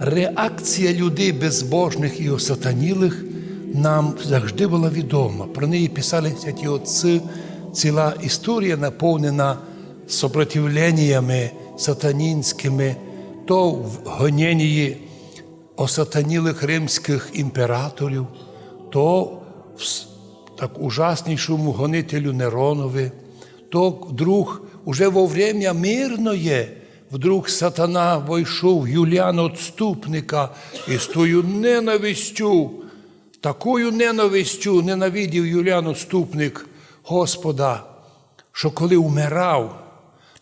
Реакція людей безбожних і осатанілих нам завжди була відома. Про неї писали святі отці. Ціла історія наповнена сопротивленнями сатанінськими, то в гоненні осатанілих римських імператорів, то в так ужаснішому гонителю Неронові, то вдруг уже во время мирное, вдруг сатана войшов в Юліана Отступника і з тою ненавистю, такою ненавистю ненавидів Юліан Отступник Господа, що коли вмирав,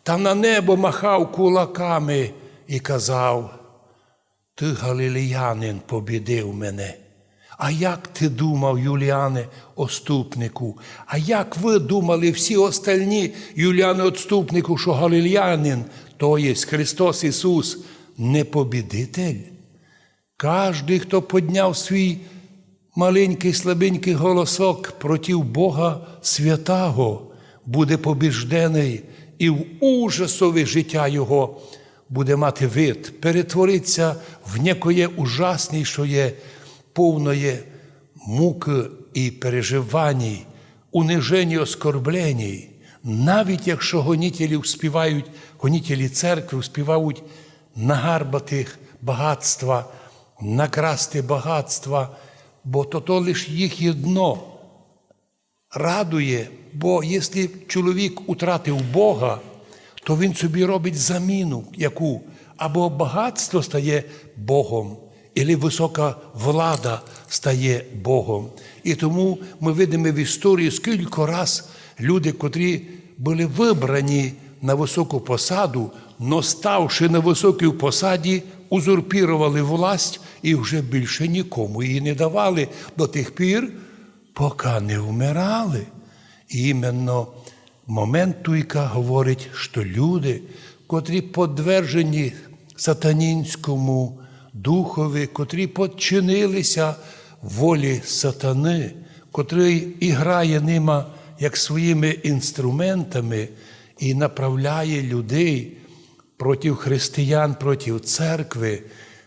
та на небо махав кулаками і казав, ти, галилеянин, побідив мене. А як ти думав, Юліане, оступнику? А як ви думали всі остальні Юліани Отступнику, що галилеянин, то є Христос Ісус, не побідитель? Кожний, хто підняв свій маленький слабенький голосок проти Бога святого, буде побіждений, і в ужасове життя Його буде мати вид, перетвориться в некоє ужаснішое, повноє муки і переживань, унижень і оскорблень. Навіть якщо гонітелі співають, гонітелі церкви співають нагарбати багатства, накрасти багатства, бо то то лише їх дно радує, бо якщо чоловік утратив Бога, то він собі робить заміну, яку або багатство стає Богом, або висока влада стає Богом. І тому ми видимо в історії, скільки раз люди, котрі були вибрані на високу посаду, но ставши на високій посаді, узурпірували власть і вже більше нікому її не давали до тих пір, поки не вмирали. І іменно момент Туйка говорить, що люди, котрі подвержені сатанінському духові, котрі подчинилися волі сатани, котрий і грає ними як своїми інструментами і направляє людей проти християн, проти церкви,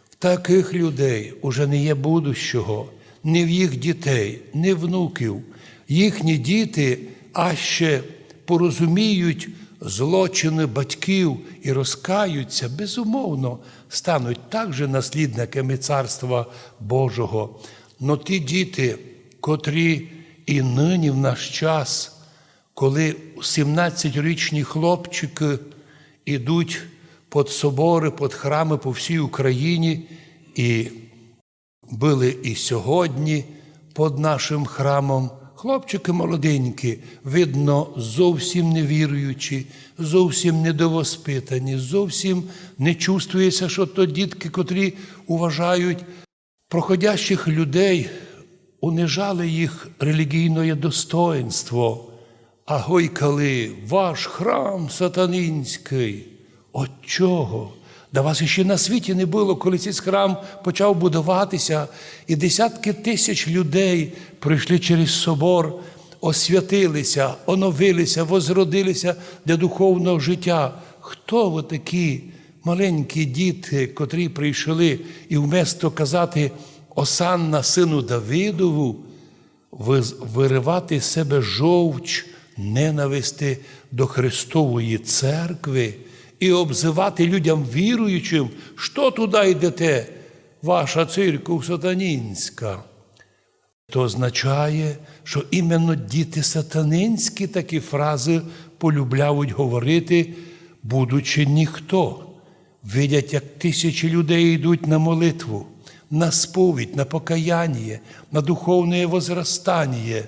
в таких людей уже не є будущого, ні в їх дітей, ні внуків. Їхні діти а ще порозуміють злочини батьків і розкаються, безумовно, стануть також наслідниками Царства Божого. Но ті діти, котрі і нині в наш час, коли 17-річні хлопчики ідуть під собори, під храми по всій Україні, і були і сьогодні під нашим храмом. Хлопчики молоденькі, видно, зовсім не віруючі, зовсім недовоспитані, зовсім не чувствується, що то дітки, котрі вважають проходящих людей, унижали їх релігійне достоинство, а гойкали ваш храм сатанинський. От чого? Да вас іще на світі не було, коли цей храм почав будуватися, і десятки тисяч людей прийшли через собор, освятилися, оновилися, возродилися для духовного життя. Хто ви такі маленькі діти, котрі прийшли, і вместо казати Осанна сину Давидову, виривати з себе жовч, ненависти до Христової церкви і обзивати людям віруючим, що туди йдете, ваша церква сатанінська. То означає, що іменно діти сатанинські такі фрази полюбляють говорити, будучи ніхто. Видять, як тисячі людей йдуть на молитву, на сповідь, на покаяння, на духовне возростання,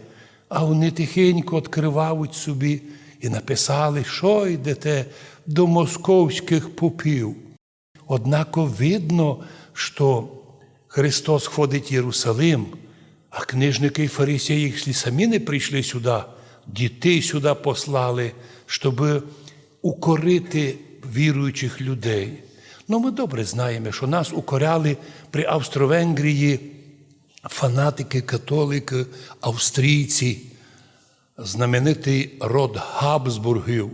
а вони тихенько відкривають собі і написали, що йдете до московських попів. Однако видно, що Христос ходить в Єрусалим, а книжники і фарисеї самі не прийшли сюди, дітей сюди послали, щоб укорити віруючих людей. Ну, ми добре знаємо, що нас укоряли при Австро-Венгрії фанатики, католики, австрійці, знаменитий род Габсбургів,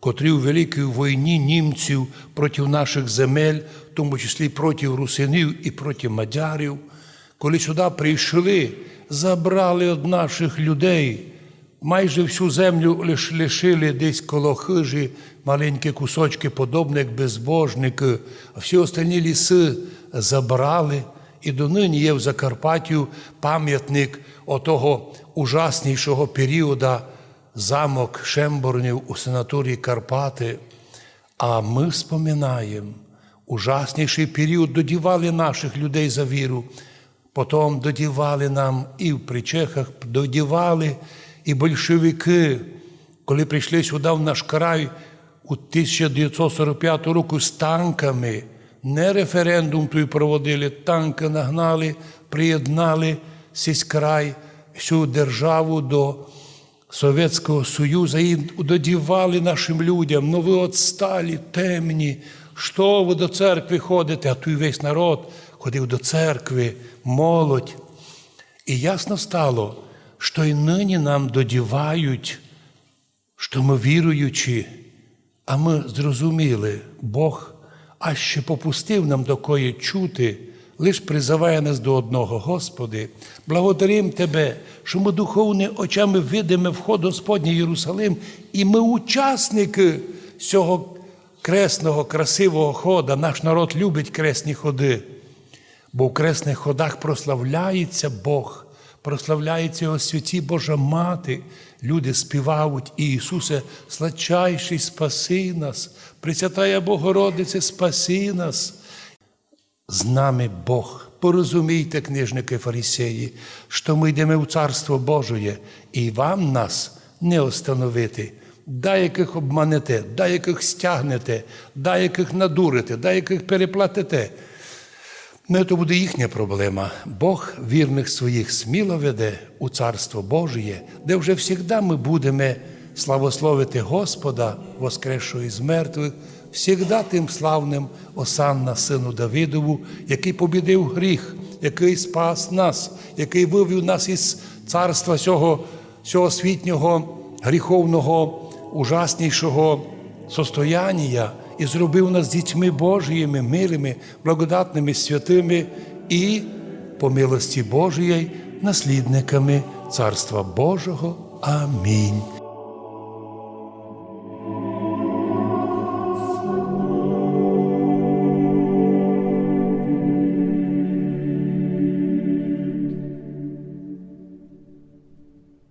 котрі у великій війні німців проти наших земель, в тому числі проти русинів і проти мадярів, коли сюди прийшли, забрали від наших людей, майже всю землю лиш лишили десь коло хижі, маленькі кусочки, подобні як безбожники, а всі остальні ліси забрали. І донині є в Закарпаттю пам'ятник отого ужаснішого періоду замок Шемборнів у санаторії Карпати. А ми споминаємо ужасніший період, додівали наших людей за віру. Потім додівали нам і в причехах, додівали і большевики, коли прийшли сюди в наш край у 1945 року з танками. Не референдум той проводили, танки нагнали, приєднали сільськрай, всю державу до Совєтського Союзу і додівали нашим людям, ну ви отсталі, темні, що ви до церкви ходите, а той весь народ ходив до церкви, молодь. І ясно стало, що і нині нам додівають, що ми віруючі, а ми зрозуміли, Бог а ще попустив нам до кої чути, лиш призиває нас до одного, Господи, благодарим Тебе, що ми духовними очами видимо вход Господній Єрусалим, і ми учасники цього кресного, красивого хода. Наш народ любить кресні ходи, бо в кресних ходах прославляється Бог, прославляється Його святі Божа Мати. Люди співають, Ісусе, сладчайший, спаси нас, Пресвятая Богородице, спаси нас. З нами Бог. Порозумійте, книжники фарисеї, що ми йдемо в Царство Божоє, і вам нас не остановити. Деяких обманете, деяких стягнете, деяких надурите, деяких переплатите. Не то буде їхня проблема. Бог вірних своїх сміло веде у Царство Божє, де вже завжди ми будемо славословити Господа, воскресшого із мертвих, всігда тим славним Осанна, сину Давидову, який побідив гріх, який спас нас, який вивів нас із царства цього, цього світнього, гріховного, ужаснішого состояння і зробив нас дітьми Божіми, милими, благодатними, святими і, по милості Божої, наслідниками Царства Божого. Амінь.